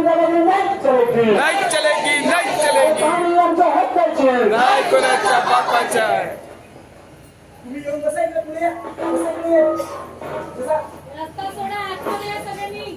नाही चलायची नाही चलेगी नाही चलेगी पाणी आमच्या हक्काची नाही कोणाच्या बापाच्या तुम्ही येऊन बसा इकडे पुढे या. बसा इकडे या. बसा. रस्ता सोडा आतमध्ये या सगळ्यांनी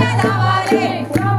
रे